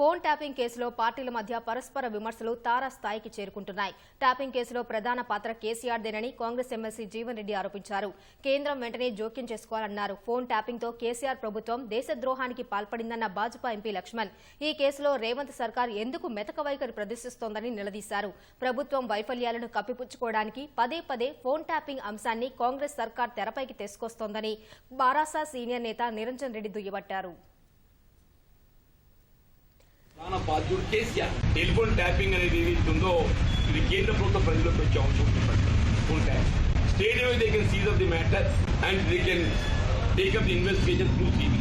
Phone tapping కేసులో పార్టీల మధ్య పరస్పర విమర్శలు తారాస్థాయికి చేరుకుంటున్నాయి. ట్యాపింగ్ కేసులో ప్రధాన పాత్ర కేసీఆర్దేనని కాంగ్రెస్ ఎమ్మెల్సీ జీవన్ రెడ్డి ఆరోపించారు. కేంద్రం వెంటనే జోక్యం చేసుకోవాలన్నారు. ఫోన్ ట్యాపింగ్తో కేసీఆర్ ప్రభుత్వం దేశద్రోహానికి పాల్పడిందన్న భాజపా ఎంపీ లక్ష్మణ్. ఈ కేసులో రేవంత్ సర్కార్ ఎందుకు మెతక వైఖరి ప్రదర్శిస్తోందని నిలదీశారు. ప్రభుత్వం వైఫల్యాలను కప్పిపుచ్చుకోవడానికి పదే పదే ఫోన్ ట్యాపింగ్ అంశాన్ని కాంగ్రెస్ సర్కార్ తెరపైకి తీసుకొస్తోందని బారాసా సీనియర్ నేత నిరంజన్ రెడ్డి దుయ్యబట్టారు. ప్రధాన బాధ్యుడు కేసీఆర్. టెలిఫోన్ ట్యాపింగ్ అనేది ఏదైతే ఉందో ఇది కేంద్ర ప్రభుత్వ పరిధిలోకి వచ్చే అవసరం ఉంటుంది phone state they can seize of the matter and they can take up the investigation through CB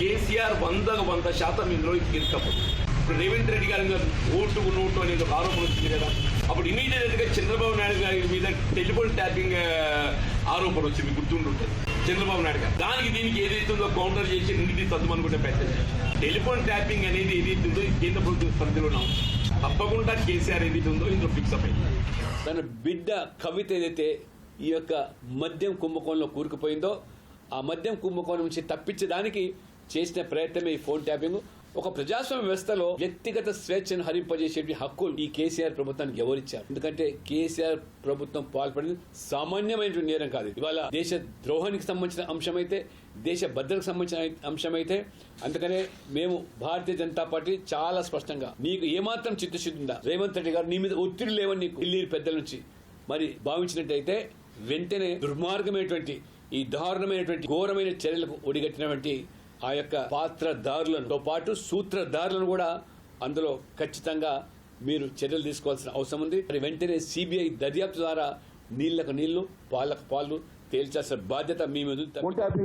KCR వంద వంద శాతం ఇందులో ఇరుకపోతుంది ఇప్పుడు రేవంత్ రెడ్డి గారి మీద ఓటు నోటు అనేది ఒక ఆరోపణ వచ్చింది కదా. అప్పుడు ఇమీడియట్గా చంద్రబాబు నాయుడు గారి మీద టెలిఫోన్ ట్యాపింగ్ ఆరోపణ వచ్చింది. గుర్తుంటుంటుంది చంద్రబాబు నాయుడు గారు. దానికి దీనికి ఏదైతుందో ఉందో కౌంటర్ చేసి నిండి తద్దుమనుకుంటే పెద్ద టెలిఫోన్ ట్యాపింగ్ అనేది ఏదైతే ఉందో కేంద్ర ప్రభుత్వ పరిధిలో ఉన్నాం తప్పకుండా కేసీఆర్ ఏదైతే ఉందో ఇందులో ఫిక్స్ అయింది. తన బిడ్డ కవిత ఏదైతే ఈ యొక్క మద్యం కుంభకోణంలో కూరుకుపోయిందో ఆ మద్యం కుంభకోణం నుంచి తప్పించడానికి చేసిన ప్రయత్నమే ఈ ఫోన్ ట్యాపింగ్. ఒక ప్రజాస్వామ్య వ్యవస్థలో వ్యక్తిగత స్వేచ్ఛను హరింపజేసే హక్కులు ఈ కేసీఆర్ ప్రభుత్వానికి ఎవరిచ్చారు? ఎందుకంటే కేసీఆర్ ప్రభుత్వం పాల్పడింది సామాన్యమైన నేరం కాదు ఇవాళ దేశ ద్రోహానికి సంబంధించిన అంశమైతే దేశ భద్రతకు సంబంధించిన అంశమైతే అందుకనే మేము భారతీయ జనతా పార్టీ చాలా స్పష్టంగా నీకు ఏమాత్రం చిత్తశుద్ధి ఉందా? రేవంత్ రెడ్డి గారు నీ మీద ఒత్తిడి లేవని నీకు ఢిల్లీ పెద్దల నుంచి మరి భావించినట్టయితే వెంటనే దుర్మార్గమైనటువంటి ఈ దారుణమైనటువంటి ఘోరమైన చర్యలకు ఒడిగట్టినటువంటి ఆ యొక్క పాత్రదారులతో పాటు సూత్రధారులను కూడా అందులో ఖచ్చితంగా మీరు చర్యలు తీసుకోవాల్సిన అవసరం ఉంది. మరి వెంటనే సిబిఐ దర్యాప్తు ద్వారా నీళ్ళకు నీళ్ళు పాలకు పాలు తేల్చాల్సిన బాధ్యత మీ మీద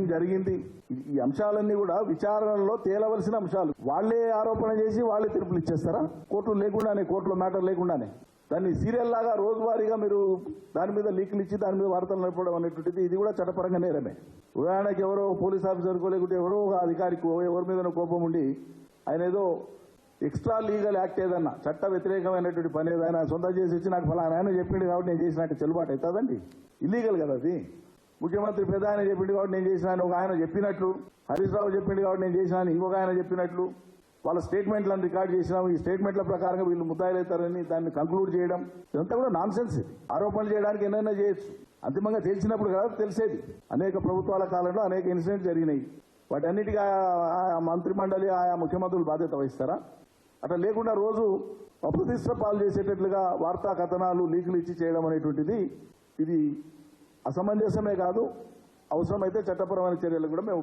జరిగింది. ఈ- ఈ అంశాలన్నీ కూడా విచారణలో తేలవలసిన అంశాలు. వాళ్ళే ఆరోపణ చేసి వాళ్ళే తీర్పులు ఇచ్చేస్తారా? కోర్టులు లేకుండానే కోర్టులో మ్యాటర్ లేకుండానే? దాన్ని సీరియల్ లాగా రోజువారీగా మీరు దాని మీద లీకులు ఇచ్చి దాని మీద వార్తలు నడపడం అనేటువంటిది ఇది కూడా చట్టపరంగా నేరమే. ఉదాహరణకి ఎవరో పోలీస్ ఆఫీసర్కో లేకుంటే ఎవరో ఒక అధికారికి ఎవరి మీద కోపం ఉండి ఆయన ఏదో ఎక్స్ట్రా లీగల్ యాక్ట్ ఏదన్నా చట్ట వ్యతిరేకమైనటువంటి పని ఏదైనా సొంతం చేసి ఇచ్చి నాకు ఫలానా ఆయన చెప్పిండు కాబట్టి నేను చేసినట్టు చెల్లుబాటు అవుతుందండి. ఇల్లీగల్ కదా అది. ముఖ్యమంత్రి పెద్ద ఆయన చెప్పిండు కాబట్టి నేను చేసినాను ఒక ఆయన చెప్పినట్లు హరీష్ రావు చెప్పిండు కాబట్టి నేను చేసినాను ఇంకొక ఆయన చెప్పినట్లు వాళ్ళ స్టేట్మెంట్లను రికార్డ్ చేసినాం ఈ స్టేట్మెంట్ల ప్రకారంగా వీళ్ళు ముద్దాయిలవుతారని దాన్ని కంక్లూడ్ చేయడం ఇదంతా కూడా నాన్ సెన్స్ ఆరోపణలు చేయడానికి ఎన్నైనా చేయొచ్చు. అంతిమంగా తెలిసినప్పుడు కదా తెలిసేది. అనేక ప్రభుత్వాల కాలంలో అనేక ఇన్సిడెంట్స్ జరిగినాయి. వాటన్నిటికీ ఆ- ఆ మంత్రి మండలి ఆయా ముఖ్యమంత్రులు బాధ్యత వహిస్తారా? అట్లా లేకుండా రోజు అప్రతిష్ట పాలు చేసేటట్లుగా వార్తా కథనాలు లీకులు ఇచ్చి చేయడం అనేటువంటిది ఇది అసమంజసమే కాదు. అవసరమైతే చట్టపరమైన చర్యలు కూడా మేము